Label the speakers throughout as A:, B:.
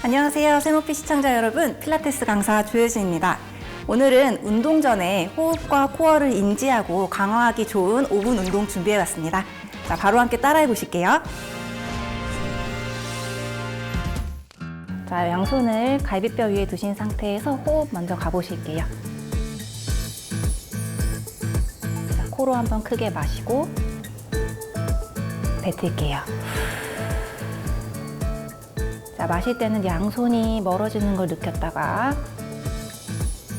A: 안녕하세요. 세모피 시청자 여러분. 필라테스 강사 조효진입니다. 오늘은 운동 전에 호흡과 코어를 인지하고 강화하기 좋은 5분 운동 준비해 왔습니다. 자, 바로 함께 따라해 보실게요. 자, 양손을 갈비뼈 위에 두신 상태에서 호흡 먼저 가보실게요. 코로 한번 크게 마시고 뱉을게요. 자, 마실 때는 양손이 멀어지는 걸 느꼈다가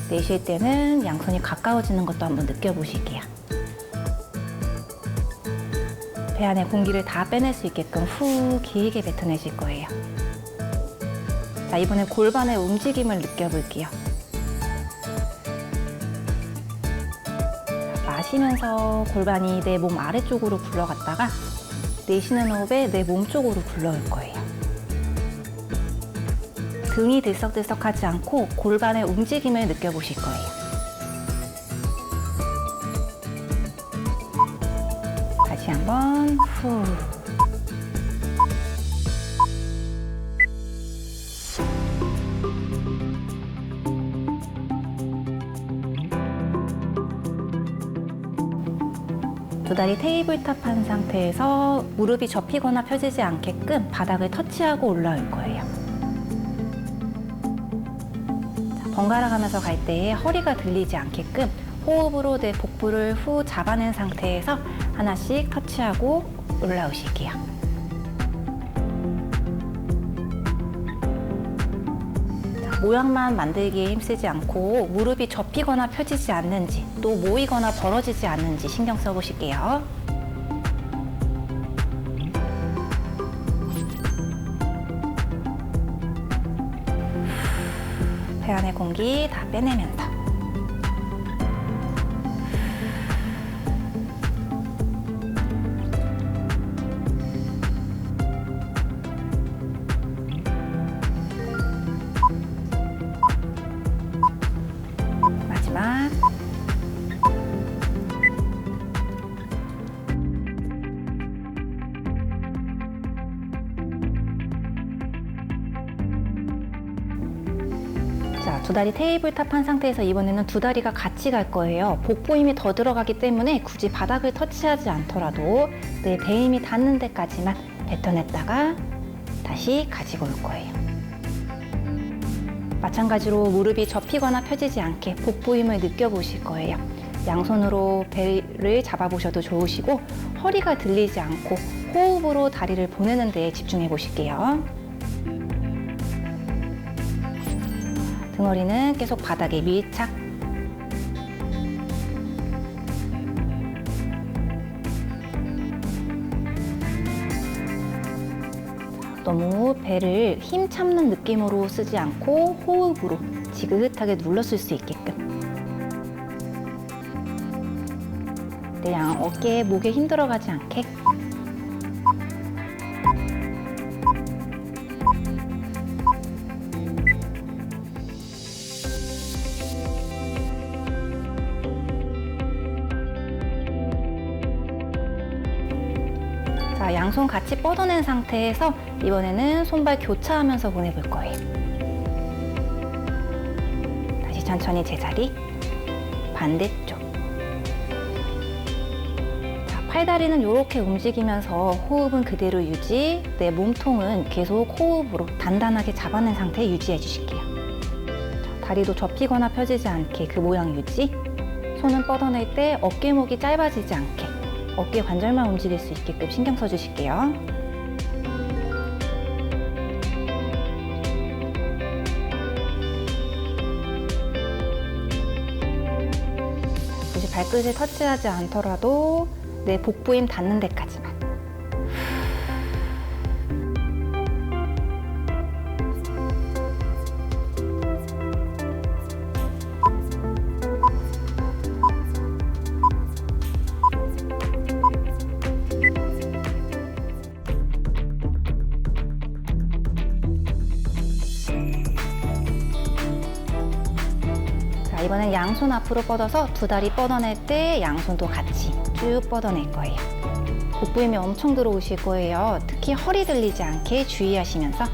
A: 내쉴 때는 양손이 가까워지는 것도 한번 느껴보실게요. 배 안에 공기를 다 빼낼 수 있게끔 후 길게 뱉어내실 거예요. 자, 이번엔 골반의 움직임을 느껴볼게요. 마시면서 골반이 내 몸 아래쪽으로 굴러갔다가 내쉬는 호흡에 내 몸 쪽으로 굴러올 거예요. 등이 들썩들썩하지 않고 골반의 움직임을 느껴보실 거예요. 다시 한번 후. 두 다리 테이블탑 한 상태에서 무릎이 접히거나 펴지지 않게끔 바닥을 터치하고 올라올 거예요. 번갈아 가면서 갈때 허리가 들리지 않게끔 호흡으로 내 복부를 후 잡아낸 상태에서 하나씩 터치하고 올라오실게요. 모양만 만들기에 힘쓰지 않고 무릎이 접히거나 펴지지 않는지 또 모이거나 벌어지지 않는지 신경 써보실게요. 배 안의 공기 다 빼내면서 두 다리 테이블 탑 한 상태에서 이번에는 두 다리가 같이 갈 거예요. 복부 힘이 더 들어가기 때문에 굳이 바닥을 터치하지 않더라도 내 배 힘이 닿는 데까지만 뱉어냈다가 다시 가지고 올 거예요. 마찬가지로 무릎이 접히거나 펴지지 않게 복부 힘을 느껴보실 거예요. 양손으로 배를 잡아보셔도 좋으시고 허리가 들리지 않고 호흡으로 다리를 보내는 데에 집중해 보실게요. 등허리는 계속 바닥에 밀착. 너무 배를 힘 참는 느낌으로 쓰지 않고 호흡으로 지긋하게 눌러 쓸 수 있게끔. 내양 어깨에 목에 힘 들어가지 않게. 양손 같이 뻗어낸 상태에서 이번에는 손발 교차하면서 보내볼 거예요. 다시 천천히 제자리. 반대쪽. 자, 팔다리는 이렇게 움직이면서 호흡은 그대로 유지, 내 몸통은 계속 호흡으로 단단하게 잡아낸 상태 유지해 주실게요. 자, 다리도 접히거나 펴지지 않게 그 모양 유지. 손은 뻗어낼 때 어깨목이 짧아지지 않게 어깨 관절만 움직일 수 있게끔 신경 써주실게요. 굳이 발끝을 터치하지 않더라도 내 복부 힘 닿는 데까지만. 이번엔 양손 앞으로 뻗어서 두 다리 뻗어낼 때 양손도 같이 쭉 뻗어낼 거예요. 복부 힘이 엄청 들어오실 거예요. 특히 허리 들리지 않게 주의하시면서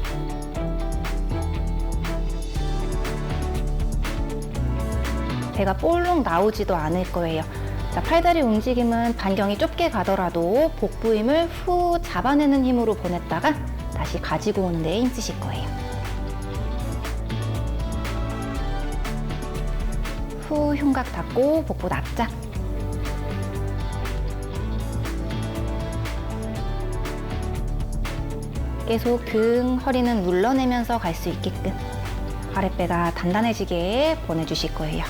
A: 배가 볼록 나오지도 않을 거예요. 자, 팔다리 움직임은 반경이 좁게 가더라도 복부 힘을 후 잡아내는 힘으로 보냈다가 다시 가지고 오는 데 힘쓰실 거예요. 후 흉곽 닫고 복부 납작. 계속 등 허리는 눌러내면서 갈 수 있게끔 아랫배가 단단해지게 보내주실 거예요.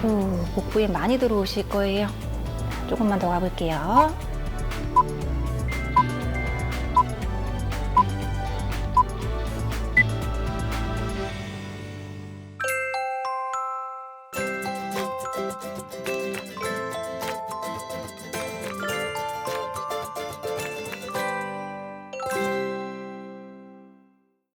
A: 후, 복부에 많이 들어오실 거예요. 조금만 더 가볼게요.